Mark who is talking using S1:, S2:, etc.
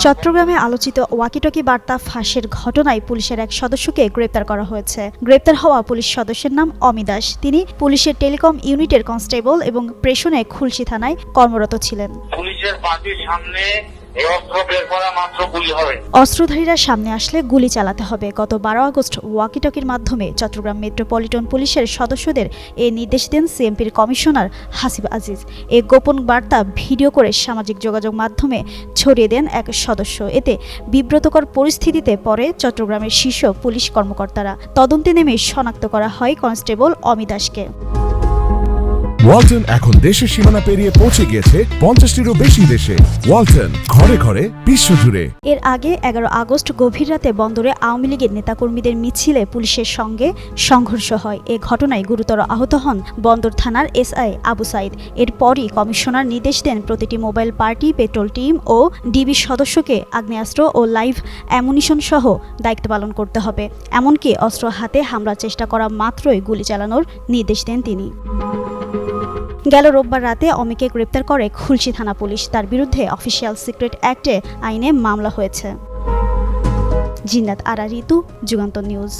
S1: চট্টগ্রামে আলোচিত ওয়াকিটকি বার্তা ফাঁসের ঘটনায় পুলিশের এক সদস্যকে গ্রেপ্তার করা হয়েছে। গ্রেপ্তার হওয়া পুলিশ সদস্যের নাম অমি দাস। তিনি পুলিশের টেলিকম ইউনিটের কনস্টেবল এবং প্রেশনে খুলশি থানায় কর্মরত ছিলেন।
S2: পুলিশের পার্টির সামনে
S1: অস্ত্রধারীরা সামনে আসলে গুলি চালাতে হবে। গত বারো আগস্ট ওয়াকিটকির মাধ্যমে চট্টগ্রাম মেট্রোপলিটন পুলিশের সদস্যদের এ নির্দেশ দেন সিএমপির কমিশনার হাসিব আজিজ। এ গোপন বার্তা ভিডিও করে সামাজিক যোগাযোগ মাধ্যমে ছড়িয়ে দেন এক সদস্য। এতে বিব্রতকর পরিস্থিতিতে পরে চট্টগ্রামের শীর্ষ পুলিশ কর্মকর্তারা। তদন্তে নেমে শনাক্ত করা হয় কনস্টেবল অমিদাসকে
S3: ওয়ালটন এখন দেশের সীমানা পেরিয়ে পৌঁছে গিয়েছে পঞ্চাশটিরও বেশি দেশে। ওয়ালটন, ঘরে ঘরে বিশ্বজুড়ে
S1: এর আগে এগারো আগস্ট গভীর রাতে বন্দরে আওয়ামী লীগের নেতাকর্মীদের মিছিলে পুলিশের সঙ্গে সংঘর্ষ হয়। এ ঘটনায় গুরুতর আহত হন বন্দর থানার এসআই আবু সাইদ। এরপরই কমিশনার নির্দেশ দেন প্রতিটি মোবাইল পার্টি, পেট্রোল টিম ও ডিবি সদস্যকে আগ্নেয়াস্ত্র ও লাইভ অ্যামুনিশন সহ দায়িত্ব পালন করতে হবে। এমনকি অস্ত্র হাতে হামলার চেষ্টা করা মাত্রই গুলি চালানোর নির্দেশ দেন তিনি। গেল রোববার রাতে অমিকে গ্রেপ্তার করে খুলশি থানা পুলিশ। তার বিরুদ্ধে অফিসিয়াল সিক্রেট অ্যাক্টে আইনে মামলা হয়েছে। জিন্নাত আরা ঋতু যুগান্ত নিউজ।